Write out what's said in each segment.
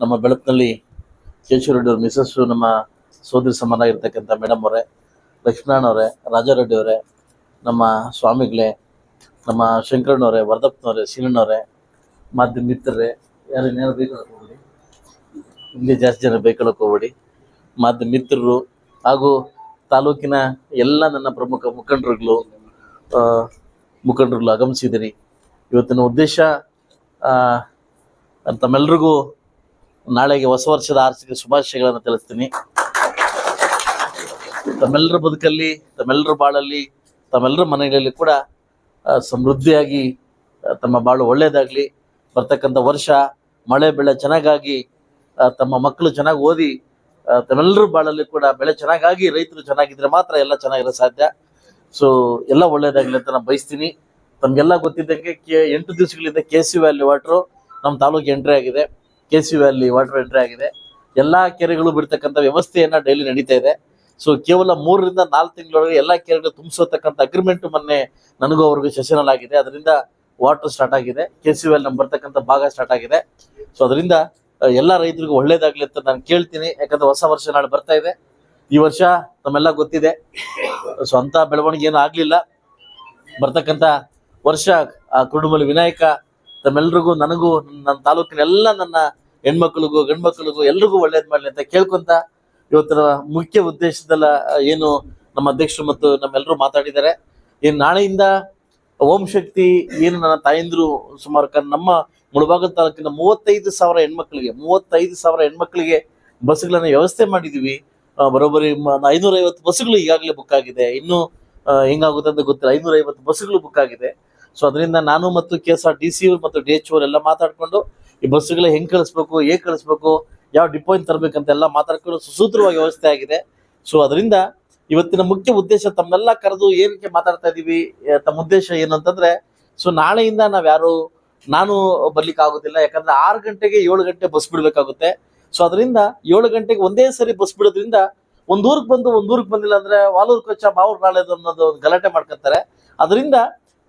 ನಮ್ಮ ಬೆಳಕಿನಲ್ಲಿ ಕೇಶವರೆಡ್ಡಿ ಅವ್ರ ಮಿಸಸ್ಸು ನಮ್ಮ ಸೋದರಿ ಸಮನಾಗಿರ್ತಕ್ಕಂಥ ಮೇಡಮ್ ಅವರೇ, ಲಕ್ಷ್ಮೀನಾರಾಯಣ ಅವರೇ, ರಾಜಾರೆಡ್ಡಿ ಅವರೇ, ನಮ್ಮ ಸ್ವಾಮಿಗಳೇ, ನಮ್ಮ ಶಂಕರಣ್ಣವರೇ ವರ್ಧಪ್ಪನವರೇ ಸೀನಣ್ಣವರೇ ಮಾಧ್ಯಮ ಮಿತ್ರರೇ, ಯಾರು ಇನ್ನೇನು ಬೇಕಳಕ್ಕೆ ಹೋಗ್ಬೇಡಿ ಇಲ್ಲಿ ಜಾಸ್ತಿ ಜನ ಬೇಕಳಕ್ಕೆ ಹೋಗ್ಬೇಡಿ ಮಾಧ್ಯಮ ಮಿತ್ರರು ಹಾಗೂ ತಾಲೂಕಿನ ಎಲ್ಲ ನನ್ನ ಪ್ರಮುಖ ಮುಖಂಡರುಗಳು ಮುಖಂಡರುಗಳು ಆಗಮಿಸಿದ್ದೀರಿ. ಇವತ್ತಿನ ಉದ್ದೇಶ ತಮ್ಮೆಲ್ರಿಗೂ ನಾಳೆಗೆ ಹೊಸ ವರ್ಷದ ಆರ್ಥಿಕ ಶುಭಾಶಯಗಳನ್ನು ತಿಳಿಸ್ತೀನಿ. ತಮ್ಮೆಲ್ಲರ ಬದುಕಲ್ಲಿ, ತಮ್ಮೆಲ್ಲರ ಬಾಳಲ್ಲಿ, ತಮ್ಮೆಲ್ಲರ ಮನೆಗಳಲ್ಲಿ ಕೂಡ ಸಮೃದ್ಧಿಯಾಗಿ ತಮ್ಮ ಬಾಳು ಒಳ್ಳೆಯದಾಗಲಿ. ಬರ್ತಕ್ಕಂಥ ವರ್ಷ, ಮಳೆ, ಬೆಳೆ ಚೆನ್ನಾಗಾಗಿ ತಮ್ಮ ಮಕ್ಕಳು ಚೆನ್ನಾಗಿ ಓದಿ ತಮ್ಮೆಲ್ಲರೂ ಬಾಳಲ್ಲಿ ಕೂಡ ಬೆಳೆ ಚೆನ್ನಾಗಾಗಿ, ರೈತರು ಚೆನ್ನಾಗಿದ್ರೆ ಮಾತ್ರ ಎಲ್ಲ ಚೆನ್ನಾಗಿರೋ ಸಾಧ್ಯ. ಸೊ ಎಲ್ಲ ಒಳ್ಳೇದಾಗಲಿ ಅಂತ ನಾನು ಬಯಸ್ತೀನಿ. ತಮಗೆಲ್ಲ ಗೊತ್ತಿದ್ದಂಗೆ ಕೆ, ಎಂಟು ದಿವಸಗಳಿಂದ ಕೆ ಸಿ ವ್ಯಾಲಿ ವಾಟ್ರು ನಮ್ಮ ತಾಲೂಕು ಎಂಟ್ರಿ ಆಗಿದೆ. K C valley water entry ಆಗಿದೆ. ಎಲ್ಲ ಕೆರೆಗಳು ಬಿಡ್ತಕ್ಕಂಥ ವ್ಯವಸ್ಥೆಯನ್ನ ಡೈಲಿ ನಡೀತಾ ಇದೆ. ಸೊ ಕೇವಲ ಮೂರರಿಂದ ನಾಲ್ಕು ತಿಂಗಳೊಳಗೆ ಎಲ್ಲ ಕೆರೆಗಳು ತುಂಬಿಸತಕ್ಕಂಥ ಅಗ್ರಿಮೆಂಟ್ ಮೊನ್ನೆ ನನಗೂ ಅವ್ರಿಗೆ ಸೆಷನಲ್ ಆಗಿದೆ ಅದರಿಂದ ವಾಟರ್ ಸ್ಟಾರ್ಟ್ ಆಗಿದೆ. ಕೆ ಸಿ ವ್ಯಾಲಿ ನಮ್ಮ ಬರ್ತಕ್ಕಂಥ ಭಾಗ ಸ್ಟಾರ್ಟ್ ಆಗಿದೆ. ಸೊ ಅದರಿಂದ ಎಲ್ಲ ರೈತರಿಗೂ ಒಳ್ಳೇದಾಗ್ಲಿ ಅಂತ ನಾನು ಕೇಳ್ತೀನಿ. ಯಾಕಂದ್ರೆ ಹೊಸ ವರ್ಷ ನಾಳೆ ಬರ್ತಾ ಇದೆ. ಈ ವರ್ಷ ನಮ್ಮೆಲ್ಲ ಗೊತ್ತಿದೆ. ಸ್ವಂತ ಬೆಳವಣಿಗೆ ಏನು ಆಗ್ಲಿಲ್ಲ. ಬರ್ತಕ್ಕಂಥ ವರ್ಷ, ಆ ಕುರುಡುಮಲಿ ವಿನಾಯಕ ತಮ್ಮೆಲ್ರಿಗೂ ನನಗೂ ನನ್ನ ತಾಲೂಕಿನ ಎಲ್ಲ ನನ್ನ ಹೆಣ್ಮಕ್ಳಿಗೂ ಗಂಡ್ಮಕ್ಳಿಗೂ ಎಲ್ರಿಗೂ ಒಳ್ಳೇದ್ ಮಾಡ್ಲಿ ಅಂತ ಕೇಳ್ಕೊಂತ ಇವತ್ತಿನ ಮುಖ್ಯ ಉದ್ದೇಶದಲ್ಲ ಏನು ನಮ್ಮ ಅಧ್ಯಕ್ಷರು ಮತ್ತು ನಮ್ಮೆಲ್ಲರೂ ಮಾತಾಡಿದ್ದಾರೆ. ಏನು ನಾಳೆಯಿಂದ ಓಂ ಶಕ್ತಿ ಏನು ನನ್ನ ತಾಯಂದ್ರು ಸುಮಾರು ನಮ್ಮ ಮುಳಬಾಗಲ ತಾಲೂಕಿನ ಮೂವತ್ತೈದು ಸಾವಿರ ಹೆಣ್ಮಕ್ಳಿಗೆ ಮೂವತ್ತೈದು ಸಾವಿರ ಹೆಣ್ಮಕ್ಳಿಗೆ ಬಸ್ಗಳನ್ನ ವ್ಯವಸ್ಥೆ ಮಾಡಿದೀವಿ. ಆ, ಬರೋಬ್ಬರಿ ಐನೂರೈವತ್ತು ಬಸ್ಗಳು ಈಗಾಗಲೇ ಬುಕ್ ಆಗಿದೆ. ಇನ್ನು ಹೆಂಗಾಗುತ್ತೆ ಅಂತ ಗೊತ್ತಿಲ್ಲ. ಐನೂರ ಐವತ್ತು ಬಸ್ಗಳು ಬುಕ್ ಆಗಿದೆ. ಸೊ ಅದರಿಂದ ನಾನು ಮತ್ತು K S R T C ಮತ್ತು ಡಿ ಎಚ್ ಎಲ್ಲ ಮಾತಾಡ್ಕೊಂಡು ಈ ಬಸ್ಸುಗಳ ಹೆಂಗ್ ಕಳಿಸ್ಬೇಕು ಹೇಗ್ ಕಳಿಸ್ಬೇಕು ಯಾವ ಡಿಪೋ ಇಂದ ತರಬೇಕಂತ ಎಲ್ಲ ಮಾತಾಡ್ಕೊಂಡು ಸುಸೂತ್ರವಾಗಿ ವ್ಯವಸ್ಥೆ ಆಗಿದೆ. ಸೊ ಅದರಿಂದ ಇವತ್ತಿನ ಮುಖ್ಯ ಉದ್ದೇಶ ತಮ್ಮೆಲ್ಲ ಕರೆದು ಏನಕ್ಕೆ ಮಾತಾಡ್ತಾ ಇದೀವಿ ಆ, ತಮ್ಮ ಉದ್ದೇಶ ಏನು ಅಂತಂದ್ರೆ ಸೊ ನಾಳೆಯಿಂದ ನಾವ್ ಯಾರು ನಾನು ಬರ್ಲಿಕ್ಕೆ ಆಗೋದಿಲ್ಲ. ಯಾಕಂದ್ರೆ ಆರು ಗಂಟೆಗೆ ಏಳು ಗಂಟೆ ಬಸ್ ಬಿಡಬೇಕಾಗುತ್ತೆ. ಸೊ ಅದರಿಂದ ಏಳು ಗಂಟೆಗೆ ಒಂದೇ ಸರಿ ಬಸ್ ಬಿಡೋದ್ರಿಂದ ಒಂದ್ ಊರಿಗೆ ಬಂದು ಒಂದ್ ಊರಿಗೆ ಬಂದಿಲ್ಲ ಅಂದ್ರೆ ವಾಲೂರ್ ಕೊಚ್ಚ ಮಾವೂರ್ ನಾಳೆದು ಅನ್ನೋದು ಒಂದು ಗಲಾಟೆ ಮಾಡ್ಕೊತಾರೆ. ಅದರಿಂದ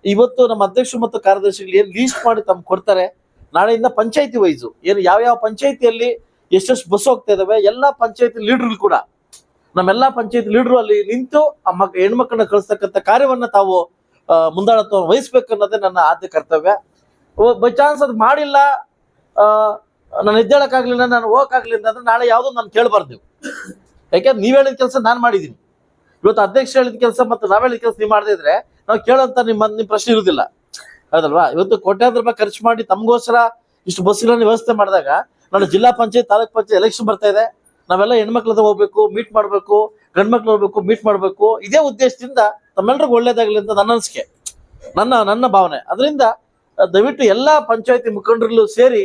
ಇವತ್ತು ನಮ್ಮ ಅಧ್ಯಕ್ಷರು ಮತ್ತು ಕಾರ್ಯದರ್ಶಿಗಳು ಏನು ಲೀಸ್ಟ್ ಮಾಡಿ ತಮ್ಗೆ ಕೊಡ್ತಾರೆ. ನಾಳೆಯಿಂದ ಪಂಚಾಯತಿ ವೈಸು ಏನು ಯಾವ ಯಾವ ಪಂಚಾಯತಿಯಲ್ಲಿ ಎಷ್ಟೆಷ್ಟು ಬಸ್ ಹೋಗ್ತಾ ಇದಾವೆ, ಎಲ್ಲಾ ಪಂಚಾಯತಿ ಲೀಡರ್ಗಳು ಕೂಡ. ನಮ್ಮೆಲ್ಲ ಪಂಚಾಯತ್ ಲೀಡರ್ ಅಲ್ಲಿ ನಿಂತು ಆ ಮಕ್ ಹೆಣ್ಮಕ್ಕಳನ್ನ ಕಳಿಸ್ತಕ್ಕಂಥ ಕಾರ್ಯವನ್ನ ತಾವು ಮುಂದಾಳತ್ವವನ್ನು ವಹಿಸ್ಬೇಕು ಅನ್ನೋದೇ ನನ್ನ ಆದ್ಯ ಕರ್ತವ್ಯ. ಬೈ ಚಾನ್ಸ್ ಅದು ಮಾಡಿಲ್ಲ ನಾನು ಎದ್ದೇಳಕ್ಕಾಗ್ಲಿಲ್ಲ, ನಾನು ಹೋಗಕ್ಕಾಗ್ಲಿಲ್ಲ ಅಂದ್ರೆ ನಾಳೆ ಯಾವ್ದು ನಾನು ಕೇಳಬಾರ್ದು ನೀವು. ಯಾಕೆಂದ್ರೆ ನೀವು ಹೇಳಿದ ಕೆಲಸ ನಾನು ಮಾಡಿದೀನಿ ಇವತ್ತು ಅಧ್ಯಕ್ಷ ಹೇಳಿದ ಕೆಲಸ ಮತ್ತು ನಾವ್ ಹೇಳಿದ ಕೆಲಸ ನೀವು ಮಾಡದೇ ಇದ್ರೆ ನಾವು ಕೇಳೋಂತ ನಿಮ್ಮ ನಿಮ್ ಪ್ರಶ್ನೆ ಇರುವುದಿಲ್ಲ ಹೌದಲ್ವಾ? ಇವತ್ತು ಕೋಟ್ಯಾಂತರ ರೂಪಾಯಿ ಖರ್ಚು ಮಾಡಿ ತಮಗೋಸ್ಕರ ಇಷ್ಟು ಬಸ್ಗಳನ್ನ ವ್ಯವಸ್ಥೆ ಮಾಡಿದಾಗ ನಾಳೆ ಜಿಲ್ಲಾ ಪಂಚಾಯತ್, ತಾಲೂಕ್ ಪಂಚಾಯತ್ ಎಲೆಕ್ಷನ್ ಬರ್ತಾ ಇದೆ. ನಾವೆಲ್ಲ ಹೆಣ್ಮಕ್ಳ ಹತ್ರ ಹೋಗ್ಬೇಕು ಮೀಟ್ ಮಾಡ್ಬೇಕು ಗಂಡ್ಮಕ್ಳು ಹೋಗ್ಬೇಕು ಮೀಟ್ ಮಾಡ್ಬೇಕು. ಇದೇ ಉದ್ದೇಶದಿಂದ ತಮ್ಮೆಲ್ಲರಿಗೂ ಒಳ್ಳೇದಾಗಲಿ ಅಂತ ನನ್ನ ಅನಿಸಿಕೆ. ನನ್ನ ನನ್ನ ಭಾವನೆ. ಅದರಿಂದ ದಯವಿಟ್ಟು ಎಲ್ಲಾ ಪಂಚಾಯತಿ ಮುಖಂಡರು ಸೇರಿ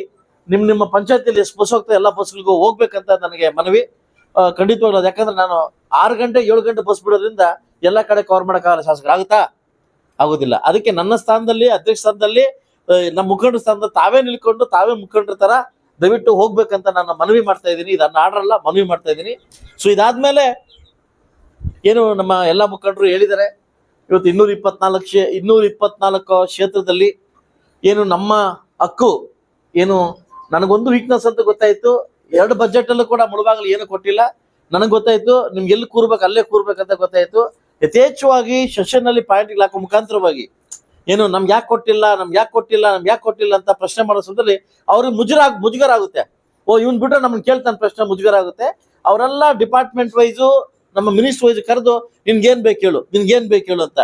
ನಿಮ್, ನಿಮ್ಮ ಪಂಚಾಯತಿಯಲ್ಲಿ ಎಷ್ಟು ಬಸ್ ಹೋಗ್ತದೆ ಎಲ್ಲಾ ಬಸ್ಗಳಿಗೂ ಹೋಗ್ಬೇಕಂತ ನನಗೆ ಮನವಿ. ಖಂಡಿತವಾಗ್ಲದು ಖಂಡಿತವಾಗ್ಲೂ ಯಾಕಂದ್ರೆ ನಾನು ಆರು ಗಂಟೆ ಏಳು ಗಂಟೆ ಬಸ್ ಬಿಡೋದ್ರಿಂದ ಎಲ್ಲಾ ಕಡೆ ಕವರ್ ಮಾಡೋಕ್ಕಾಗಲ್ಲ ಶಾಸಕರು. ಆಗುತ್ತಾ? ಆಗೋದಿಲ್ಲ. ಅದಕ್ಕೆ ನನ್ನ ಸ್ಥಾನದಲ್ಲಿ, ಅಧ್ಯಕ್ಷ ಸ್ಥಾನದಲ್ಲಿ ನಮ್ಮ ಮುಖಂಡ ಸ್ಥಾನದಲ್ಲಿ ತಾವೇ ನಿಲ್ಕೊಂಡು, ತಾವೇ ಮುಖಂಡರ ತರ ದಯವಿಟ್ಟು ಹೋಗ್ಬೇಕಂತ ನಾನು ಮನವಿ ಮಾಡ್ತಾ ಇದ್ದೀನಿ. ಇದನ್ನ ಆರ್ಡರ್ ಅಲ್ಲ, ಮನವಿ ಮಾಡ್ತಾ ಇದ್ದೀನಿ. ಸೊ ಇದಾದ್ಮೇಲೆ ಏನು ನಮ್ಮ ಎಲ್ಲಾ ಮುಖಂಡರು ಹೇಳಿದ್ದಾರೆ, ಇವತ್ತು ಇನ್ನೂರ ಇಪ್ಪತ್ನಾಲ್ಕು ಕ್ಷೇ ಇನ್ನೂರ ಇಪ್ಪತ್ನಾಲ್ಕು ಕ್ಷೇತ್ರದಲ್ಲಿ ಏನು ನಮ್ಮ ಹಕ್ಕು, ಏನು ನನಗೊಂದು ವೀಕ್ನೆಸ್ ಅಂತ ಗೊತ್ತಾಯ್ತು. ಎರಡು ಬಜೆಟ್ ಅಲ್ಲೂ ಕೂಡ ಮುಳುಬಾಗಲು ಏನು ಕೊಟ್ಟಿಲ್ಲ. ನನಗೆ ಗೊತ್ತಾಯ್ತು, ನಿಮ್ಗೆ ಎಲ್ಲಿ ಕೂರ್ಬೇಕು, ಅಲ್ಲೇ ಕೂರ್ಬೇಕಂತ ಗೊತ್ತಾಯ್ತು. ಯಥೇಚ್ಛವಾಗಿ ಸೆಷನ್ ಅಲ್ಲಿ ಪಾಯಿಂಟ್ ಹಾಕೋ ಮುಖಾಂತರವಾಗಿ, ಏನು ನಮ್ಗೆ ಯಾಕೆ ಕೊಟ್ಟಿಲ್ಲ, ನಮ್ಗೆ ಯಾಕೆ ಕೊಟ್ಟಿಲ್ಲ, ನಮ್ಗೆ ಯಾಕೆ ಕೊಟ್ಟಿಲ್ಲ ಅಂತ ಪ್ರಶ್ನೆ ಮಾಡೋ ಸಂದರ್ಭದಲ್ಲಿ ಅವ್ರಿಗೆ ಮುಜುರ ಮುಜುಗರ ಆಗುತ್ತೆ ಓ, ಇವ್ನ್ ಬಿಟ್ರೆ ನಮ್ಮನ್ನು ಕೇಳ್ತಾನೆ ಪ್ರಶ್ನೆ ಮುಜುಗರ ಆಗುತ್ತೆ ಅವರೆಲ್ಲ ಡಿಪಾರ್ಟ್ಮೆಂಟ್ ವೈಸು ನಮ್ಮ ಮಿನಿಸ್ಟರ್ ವೈಸ್ ಕರೆದು ನಿನ್ಗೇನ್ ಬೇಕು ಹೇಳು ನಿನ್ಗೇನ್ ಬೇಕು ಹೇಳು ಅಂತ.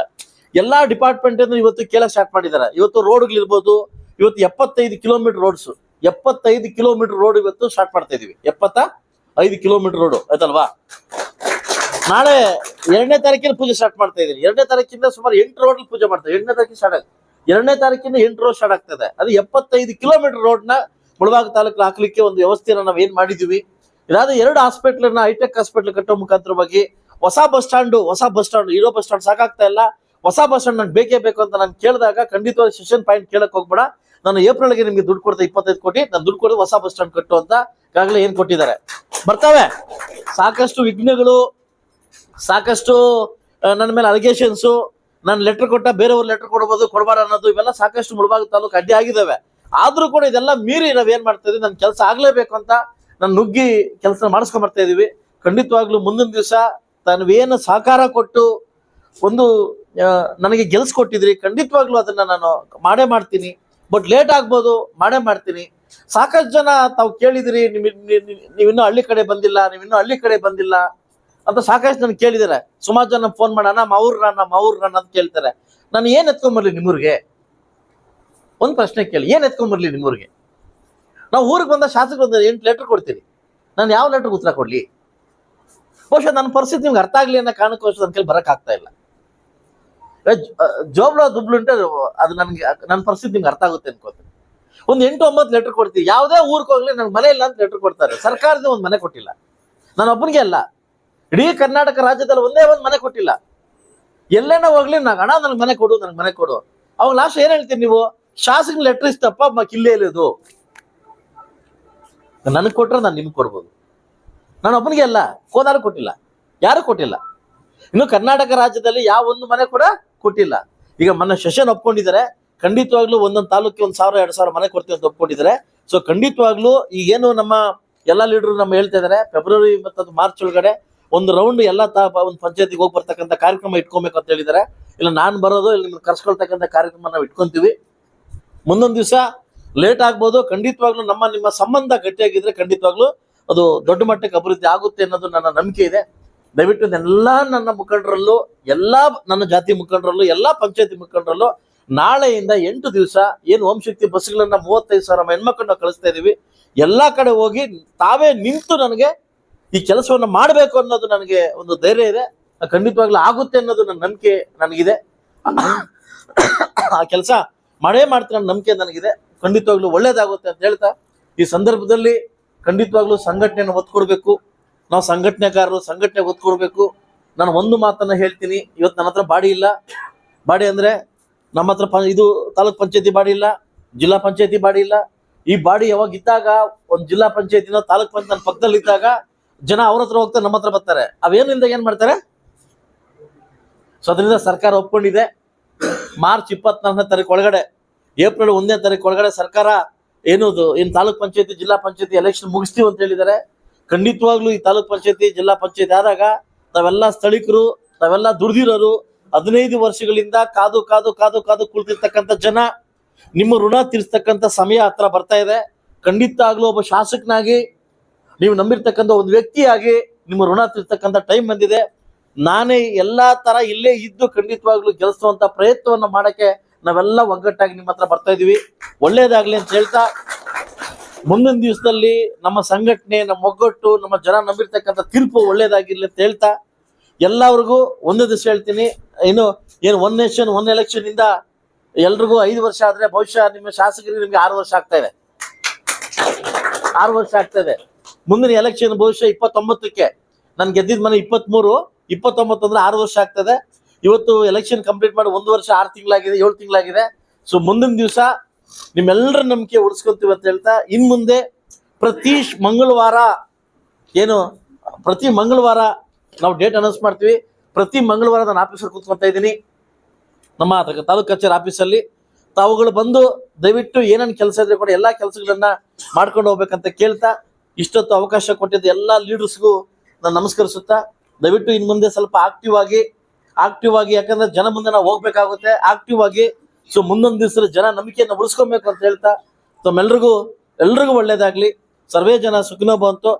ಎಲ್ಲಾ ಡಿಪಾರ್ಟ್ಮೆಂಟ್ ಇವತ್ತು ಕೇಳಕ್ ಸ್ಟಾರ್ಟ್ ಮಾಡಿದ್ದಾರೆ. ಇವತ್ತು ರೋಡ್ಗಳಿರ್ಬೋದು ಇವತ್ತು ಎಪ್ಪತ್ತೈದು ಕಿಲೋಮೀಟರ್ ರೋಡ್ಸ್ ಎಪ್ಪತ್ತೈದು ಕಿಲೋಮೀಟರ್ ರೋಡ್ ಇವತ್ತು ಸ್ಟಾರ್ಟ್ ಮಾಡ್ತಾ ಇದೀವಿ. ಎಪ್ಪತ್ತ ಐದು ಕಿಲೋಮೀಟರ್ ರೋಡ್ ಆಯ್ತಲ್ವಾ? ನಾಳೆ ಎರಡನೇ ತಾರೀಕಿನ ಪೂಜೆ ಸ್ಟಾರ್ಟ್ ಮಾಡ್ತಾ ಇದೀನಿ. ಎರಡನೇ ತಾರೀಕಿಂದ ಸುಮಾರು ಎಂಟು ರೋಡ್ ಪೂಜೆ ಮಾಡ್ತಾರೆ ಎರಡನೇ ತಾರೀಕಿನ ಸ್ಟಾರ್ಟ್ ಆಗುತ್ತೆ. ಎರಡನೇ ತಾರೀಕಿಂದ ಎಂಟು ರೋಡ್ ಸ್ಟಾರ್ಟ್ ಆಗ್ತದೆ. ಅದು ಎಪ್ಪತ್ತೈದು ಕಿಲೋಮೀಟರ್ ರೋಡ್ನ ಮುಳಬಾಗ ತಾಲೂಕು ಹಾಕ್ಲಿಕ್ಕೆ ಒಂದು ವ್ಯವಸ್ಥೆನ ನಾವು ಏನ್ ಮಾಡಿದೀವಿ. ಇದಾದ ಎರಡು ಹಾಸ್ಪಿಟ್ಲನ್ನ ಹೈಟೆಕ್ ಹಾಸ್ಪಿಟ್ಲ್ ಕಟ್ಟೋ ಮುಖಾಂತರವಾಗಿ ಹೊಸ ಬಸ್ ಸ್ಟಾಂಡ್ ಹೊಸ ಬಸ್ ಸ್ಟಾಂಡ್ ಇರೋ ಬಸ್ ಸ್ಟಾಂಡ್ ಸಾಕಾಗ್ತಾ ಇಲ್ಲ. ಹೊಸ ಬಸ್ ಸ್ಟಾಂಡ್ ನನ್ ಬೇಕೇ ಬೇಕು ಅಂತ ನಾನು ಕೇಳಿದಾಗ ಖಂಡಿತವಾಗಿ ಸೆಷನ್ ಪಾಯಿಂಟ್ ಕೇಳಕ್ ಹೋಗ್ಬೇಡ. ನಾನು ಏಪ್ರಿಲ್ಗೆ ನಿಮ್ಗೆ ದುಡ್ಡು ಕೊಡ್ತಾ, ಇಪ್ಪತ್ತೈದು ಕೋಟಿ. ನಾನು ದುಡ್ಡು ಕೊಡೋದು ಹೊಸ ಬಸ್ ಸ್ಟಾಂಡ್ ಕಟ್ಟು ಅಂತ ಈಗಾಗಲೇ ಏನ್ ಕೊಟ್ಟಿದ್ದಾರೆ. ಬರ್ತವೆ. ಸಾಕಷ್ಟು ವಿಘ್ನಗಳು ಸಾಕಷ್ಟು ನನ್ನ ಮೇಲೆ ಅಲಿಗೇಷನ್ಸು ನಾನು ಲೆಟರ್ ಕೊಟ್ಟ ಬೇರೆಯವ್ರು ಲೆಟರ್ ಕೊಡ್ಬೋದು ಕೊಡಬಾರ ಅನ್ನೋದು ಇವೆಲ್ಲ ಸಾಕಷ್ಟು ಮುಳುಬಾಗ ತಾಲೂಕು ಅಡ್ಡಿ ಆಗಿದ್ದಾವೆ. ಆದರೂ ಕೂಡ ಇದೆಲ್ಲ ಮೀರಿ ನಾವ್ ಏನ್ ಮಾಡ್ತಾ ಇದೀವಿ? ನನ್ನ ಕೆಲಸ ಆಗಲೇಬೇಕು ಅಂತ ನಾನು ನುಗ್ಗಿ ಕೆಲಸ ಮಾಡಿಸ್ಕೊಂಡ್ ಬರ್ತಾ ಇದೀವಿ. ಖಂಡಿತವಾಗ್ಲೂ ಮುಂದಿನ ದಿವಸ ತಾವೇನು ಸಹಕಾರ ಕೊಟ್ಟು ಒಂದು ನನಗೆ ನನಗೆ ಗೆಲ್ಸ್ಕೊಟ್ಟಿದ್ರಿ ಖಂಡಿತವಾಗ್ಲೂ ಅದನ್ನ ನಾನು ಮಾಡೇ ಮಾಡ್ತೀನಿ. ಬಟ್ ಲೇಟ್ ಆಗ್ಬೋದು, ಮಾಡೇ ಮಾಡ್ತೀನಿ. ಸಾಕಷ್ಟು ಜನ ತಾವು ಕೇಳಿದಿರಿ ನಿಮ್, ನೀವಿನ್ನೂ ಹಳ್ಳಿ ಕಡೆ ಬಂದಿಲ್ಲ, ನೀವಿನ್ನೂ ಹಳ್ಳಿ ಕಡೆ ಬಂದಿಲ್ಲ. ಅಂತ ಸಾಕಷ್ಟು ನನ್ಗೆ ಕೇಳಿದಾರೆ. ಸುಮಾರು ಜನ ಫೋನ್ ಮಾಡೋಣ ನಮ್ಮ ಅವ್ರ ನಮ್ಮ ಅವ್ರ ಅಂತ ಕೇಳ್ತಾರೆ. ನಾನು ಏನು ಎತ್ಕೊಂಬರ್ಲಿ ನಿಮ್ಮೂರಿಗೆ? ಒಂದು ಪ್ರಶ್ನೆ ಕೇಳಿ ಏನು ಎತ್ಕೊಂಬರ್ಲಿ ನಿಮ್ಮೂರಿಗೆ? ನಾವು ಊರಿಗೆ ಬಂದ ಶಾಸಕರು ಒಂದು ಎಂಟು ಲೆಟರ್ ಕೊಡ್ತೀರಿ. ನಾನು ಯಾವ ಲೆಟರ್ ಉತ್ತರ ಕೊಡ್ಲಿ? ಬಹುಶಃ ನನ್ನ ಪರಿಸ್ಥಿತಿ ನಿಮ್ಗೆ ಅರ್ಥ ಆಗಲಿ ಅನ್ನೋ ಕಾರಣಕ್ಕೋಸ್ಕರ ನನ್ನ ಕೇಳಿ ಬರೋಕ್ಕಾಗ್ತಾ ಇಲ್ಲ. ಏ, ಜ- ಆ, ಜೋಬ್ಲ ದುಬ್ಲು ಉಂಟೆ ಅದು ನನಗೆ ನನ್ನ ಪರಿಸ್ಥಿತಿ ನಿಮ್ಗೆ ಅರ್ಥ ಆಗುತ್ತೆ ಅನ್ಕೋತೀನಿ. ಒಂದು ಎಂಟು ಒಂಬತ್ತು ಲೆಟರ್ ಕೊಡ್ತೀವಿ. ಯಾವುದೇ ಊರಿಗೆ ಹೋಗ್ಲಿ ನನಗೆ ಮನೆ ಇಲ್ಲ ಅಂತ ಲೆಟರ್ ಕೊಡ್ತಾರೆ. ಸರ್ಕಾರದ ಒಂದು ಮನೆ ಕೊಟ್ಟಿಲ್ಲ. ನಾನು ಒಬ್ಬನಿಗೆ ಅಲ್ಲ. ಇಡೀ ಕರ್ನಾಟಕ ರಾಜ್ಯದಲ್ಲಿ ಒಂದೇ ಒಂದು ಮನೆ ಕೊಟ್ಟಿಲ್ಲ. ಎಲ್ಲೇನ ಹೋಗ್ಲಿ ನಾ ಹಣ ನನಗೆ ಮನೆ ಕೊಡು, ನನಗೆ ಮನೆ ಕೊಡು. ಅವಾಗ ಲಾಸ್ಟ್ ಏನ್ ಹೇಳ್ತೀನಿ ನೀವು? ಶಾಸಕ ಲೆಟರ್ ಇಸ್ತಪ್ಪ ಕಿಲ್ಲೇ ಇಲ್ಲದು ನನಗೆ ಕೊಟ್ರೆ ನಾನು ನಿಮ್ಗೆ ಕೊಡ್ಬೋದು. ನಾನು ಒಬ್ಬನಿಗೆ ಅಲ್ಲ ಕೋಲಾರ ಕೊಟ್ಟಿಲ್ಲ. ಯಾರು ಕೊಟ್ಟಿಲ್ಲ? ಇನ್ನು ಕರ್ನಾಟಕ ರಾಜ್ಯದಲ್ಲಿ ಯಾವ ಒಂದು ಮನೆ ಕೂಡ ಕೊಟ್ಟಿಲ್ಲ. ಈಗ ಮನೆ ಸೆಷನ್ ಒಪ್ಕೊಂಡಿದ್ದಾರೆ. ಖಂಡಿತವಾಗ್ಲೂ ಒಂದೊಂದು ತಾಲೂಕಿಗೆ ಒಂದು ಸಾವಿರ, ಎರಡು ಸಾವಿರ ಮನೆ ಕೊಡ್ತೀವಿ ಅಂತ ಒಪ್ಕೊಂಡಿದ್ದಾರೆ. ಸೊ ಖಂಡಿತವಾಗ್ಲೂ ಈಗೇನು ನಮ್ಮ ಎಲ್ಲ ಲೀಡರ್ ನಮ್ಮ ಹೇಳ್ತಾ ಇದ್ದಾರೆ ಫೆಬ್ರವರಿ ಮತ್ತು ಮಾರ್ಚ್ ಒಳಗಡೆ ಒಂದು ರೌಂಡ್ ಎಲ್ಲ ತಾಪ ಒಂದು ಪಂಚಾಯತಿಗೆ ಹೋಗಿ ಬರ್ತಕ್ಕಂಥ ಕಾರ್ಯಕ್ರಮ ಇಟ್ಕೊಬೇಕು ಅಂತ ಹೇಳಿದ್ದಾರೆ ಇಲ್ಲ ನಾನು ಬರೋದು, ಇಲ್ಲಿ ನಿಮ್ಗೆ ಕರ್ಸ್ಕೊಳ್ತಕ್ಕಂಥ ಕಾರ್ಯಕ್ರಮ ನಾವು ಇಟ್ಕೊಂತೀವಿ. ಮುಂದೊಂದು ದಿವಸ ಲೇಟ್ ಆಗ್ಬೋದು, ಖಂಡಿತವಾಗ್ಲೂ ನಮ್ಮ, ನಿಮ್ಮ ಸಂಬಂಧ ಗಟ್ಟಿಯಾಗಿದ್ರೆ ಖಂಡಿತವಾಗ್ಲೂ ಅದು ದೊಡ್ಡ ಮಟ್ಟಕ್ಕೆ ಅಭಿವೃದ್ಧಿ ಆಗುತ್ತೆ ಅನ್ನೋದು ನನ್ನ ನಂಬಿಕೆ ಇದೆ. ದಯವಿಟ್ಟು ಎಲ್ಲ ನನ್ನ ಮುಖಂಡರಲ್ಲೂ, ಎಲ್ಲಾ ನನ್ನ ಜಾತಿ ಮುಖಂಡರಲ್ಲೂ, ಎಲ್ಲಾ ಪಂಚಾಯತಿ ಮುಖಂಡರಲ್ಲೂ ನಾಳೆಯಿಂದ ಎಂಟು ದಿವಸ ಏನು ಓಂ ಶಕ್ತಿ ಬಸ್ಗಳನ್ನ ಮೂವತ್ತೈದು ಸಾವಿರ ಹೆಣ್ಮಕ್ಳನ್ನ ಕಳಿಸ್ತಾ ಇದೀವಿ. ಎಲ್ಲಾ ಕಡೆ ಹೋಗಿ ತಾವೇ ನಿಂತು ನನಗೆ ಈ ಕೆಲಸವನ್ನು ಮಾಡಬೇಕು ಅನ್ನೋದು ನನಗೆ ಒಂದು ಧೈರ್ಯ ಇದೆ. ಖಂಡಿತವಾಗ್ಲೂ ಆಗುತ್ತೆ ಅನ್ನೋದು ನನ್ನ ನಂಬಿಕೆ ನನಗಿದೆ. ಆ ಕೆಲಸ ಮಾಡೇ ಮಾಡ್ತೀನಿ ನಂಬಿಕೆ ನನಗಿದೆ. ಖಂಡಿತವಾಗ್ಲೂ ಒಳ್ಳೇದಾಗುತ್ತೆ ಅಂತ ಹೇಳ್ತಾ, ಈ ಸಂದರ್ಭದಲ್ಲಿ ಖಂಡಿತವಾಗ್ಲೂ ಸಂಘಟನೆಯನ್ನು ಒತ್ತು ಕೊಡಬೇಕು ನಾವು ಸಂಘಟನೆಗಾರರು, ಸಂಘಟನೆ ಒತ್ತು ಕೊಡಬೇಕು ನಾನು ಒಂದು ಮಾತನ್ನ ಹೇಳ್ತೀನಿ, ಇವತ್ತು ನನ್ನ ಹತ್ರ ಬಾಡಿ ಇಲ್ಲ. ಬಾಡಿ ಅಂದ್ರೆ ನಮ್ಮ ಹತ್ರ ಇದು ತಾಲೂಕ್ ಪಂಚಾಯತಿ ಬಾಡಿ ಇಲ್ಲ, ಜಿಲ್ಲಾ ಪಂಚಾಯತಿ ಬಾಡಿ ಇಲ್ಲ. ಈ ಬಾಡಿ ಯಾವಾಗ ಇದ್ದಾಗ, ಒಂದು ಜಿಲ್ಲಾ ಪಂಚಾಯತಿನ ತಾಲೂಕ್ ಪಂಚಾಯತ್ ನನ್ನ ಪಕ್ಕದಲ್ಲಿ ಇದ್ದಾಗ ಜನ ಅವ್ರ ಹತ್ರ ಹೋಗ್ತಾರೆ, ನಮ್ಮ ಹತ್ರ ಬರ್ತಾರೆ. ಅವೇನಿಂದ ಏನ್ ಮಾಡ್ತಾರೆ? ಸೊ ಅದರಿಂದ ಸರ್ಕಾರ ಒಪ್ಕೊಂಡಿದೆ. ಮಾರ್ಚ್ ಇಪ್ಪತ್ನಾಲ್ಕನೇ ತಾರೀಕು ಒಳಗಡೆ, ಏಪ್ರಿಲ್ ಒಂದನೇ ತಾರೀಕು ಒಳಗಡೆ ಸರ್ಕಾರ ಏನದು, ಏನು ತಾಲೂಕ್ ಪಂಚಾಯತಿ, ಜಿಲ್ಲಾ ಪಂಚಾಯತಿ ಎಲೆಕ್ಷನ್ ಮುಗಿಸ್ತೀವಿ ಅಂತ ಹೇಳಿದ್ದಾರೆ. ಖಂಡಿತವಾಗ್ಲೂ ಈ ತಾಲೂಕ್ ಪಂಚಾಯತಿ, ಜಿಲ್ಲಾ ಪಂಚಾಯತಿ ಆದಾಗ ತಾವೆಲ್ಲ ಸ್ಥಳೀಕರು ತಾವೆಲ್ಲ ದುಡ್ದಿರೋರು, ಹದಿನೈದು ವರ್ಷಗಳಿಂದ ಕಾದು ಕಾದು ಕಾದು ಕಾದು ಕುಳಿತಿರ್ತಕ್ಕಂಥ ಜನ, ನಿಮ್ಮ ಋಣ ತೀರಿಸ್ತಕ್ಕಂಥ ಸಮಯ ಹತ್ರ ಬರ್ತಾ ಇದೆ. ಖಂಡಿತ ಆಗ್ಲೂ ಒಬ್ಬ ಶಾಸಕನಾಗಿ ನೀವು ನಂಬಿರ್ತಕ್ಕಂಥ ಒಂದು ವ್ಯಕ್ತಿಯಾಗಿ ನಿಮ್ಮ ಋಣ ತೀರ್ತಕ್ಕಂಥ ಟೈಮ್ ಬಂದಿದೆ. ನಾನೇ ಎಲ್ಲಾ ತರ ಇಲ್ಲೇ ಇದ್ದು ಖಂಡಿತವಾಗ್ಲೂ ಗೆಲ್ಲಿಸುವಂತ ಪ್ರಯತ್ನವನ್ನ ಮಾಡಕ್ಕೆ ನಾವೆಲ್ಲ ಒಗ್ಗಟ್ಟಾಗಿ ನಿಮ್ಮ ಹತ್ರ ಬರ್ತಾ ಇದೀವಿ. ಒಳ್ಳೇದಾಗ್ಲಿ ಅಂತ ಹೇಳ್ತಾ, ಮುಂದಿನ ದಿವಸದಲ್ಲಿ ನಮ್ಮ ಸಂಘಟನೆ, ನಮ್ಮ ಒಗ್ಗಟ್ಟು, ನಮ್ಮ ಜನ ನಂಬಿರ್ತಕ್ಕಂಥ ತೀರ್ಪು ಒಳ್ಳೇದಾಗಿರ್ಲಿ ಅಂತ ಹೇಳ್ತಾ ಎಲ್ಲರಿಗೂ ಒಂದೇ ದಿವಸ ಹೇಳ್ತೀನಿ. ಏನು ಏನು ಒನ್ ನೇಷನ್ ಒನ್ ಎಲೆಕ್ಷನ್ ಇಂದ ಎಲ್ರಿಗೂ ಐದು ವರ್ಷ ಆದ್ರೆ ಬಹುಶಃ ನಿಮ್ಮ ಶಾಸಕರಿಗೆ ನಿಮ್ಗೆ ಆರು ವರ್ಷ ಆಗ್ತಾ ಇದೆ. ಆರು ವರ್ಷ ಆಗ್ತಾ ಇದೆ. ಮುಂದಿನ ಎಲೆಕ್ಷನ್ ಬಹುಶಃ ಇಪ್ಪತ್ತೊಂಬತ್ತಕ್ಕೆ. ನಾನು ಗೆದ್ದಿದ ಮನೆ ಇಪ್ಪತ್ಮೂರು, ಇಪ್ಪತ್ತೊಂಬತ್ತು ಅಂದ್ರೆ ಆರು ವರ್ಷ ಆಗ್ತದೆ. ಇವತ್ತು ಎಲೆಕ್ಷನ್ ಕಂಪ್ಲೀಟ್ ಮಾಡಿ ಒಂದು ವರ್ಷ ಆರು ತಿಂಗಳಾಗಿದೆ, ಏಳು ತಿಂಗಳಾಗಿದೆ. ಸೊ ಮುಂದಿನ ದಿವಸ ನಿಮ್ಮೆಲ್ಲರ ನಂಬಿಕೆ ಉಳಿಸ್ಕೊಂತೀವಿ ಅಂತ ಹೇಳ್ತಾ, ಇನ್ ಮುಂದೆ ಪ್ರತಿ ಮಂಗಳವಾರ ಏನು, ಪ್ರತಿ ಮಂಗಳವಾರ ನಾವು ಡೇಟ್ ಅನೌನ್ಸ್ ಮಾಡ್ತೀವಿ. ಪ್ರತಿ ಮಂಗಳವಾರ ನಾನು ಆಫೀಸಲ್ಲಿ ಕೂತ್ಕೊತಾ ಇದ್ದೀನಿ. ನಮ್ಮ ತಾಲೂಕು ಕಚೇರಿ ಆಫೀಸಲ್ಲಿ ತಾವುಗಳು ಬಂದು ದಯವಿಟ್ಟು ಏನೇನು ಕೆಲಸ ಇದ್ರೆ ಕೂಡ ಎಲ್ಲ ಕೆಲಸಗಳನ್ನ ಮಾಡ್ಕೊಂಡು ಹೋಗ್ಬೇಕಂತ ಕೇಳ್ತಾ ಇಷ್ಟೊತ್ತು ಅವಕಾಶ ಕೊಟ್ಟಿದ್ದ ಎಲ್ಲಾ ಲೀಡರ್ಸ್ಗೂ ನಾನು ನಮಸ್ಕರಿಸುತ್ತಾ, ದಯವಿಟ್ಟು ಇನ್ ಮುಂದೆ ಸ್ವಲ್ಪ ಆಕ್ಟಿವ್ ಆಗಿ ಆಕ್ಟಿವ್ ಆಗಿ, ಯಾಕಂದ್ರೆ ಜನ ಮುಂದೆ ನಾವು ಹೋಗ್ಬೇಕಾಗುತ್ತೆ. ಆಕ್ಟಿವ್ ಆಗಿ ಸೊ ಮುಂದೊಂದು ದಿವಸ ಜನ ನಂಬಿಕೆಯನ್ನು ಉಳಿಸ್ಕೊಬೇಕು ಅಂತ ಹೇಳ್ತಾ, ತಮ್ಮೆಲ್ರಿಗೂ, ಎಲ್ರಿಗೂ ಒಳ್ಳೇದಾಗ್ಲಿ. ಸರ್ವೇ ಜನ ಸುಖಿನೋ ಬಂತು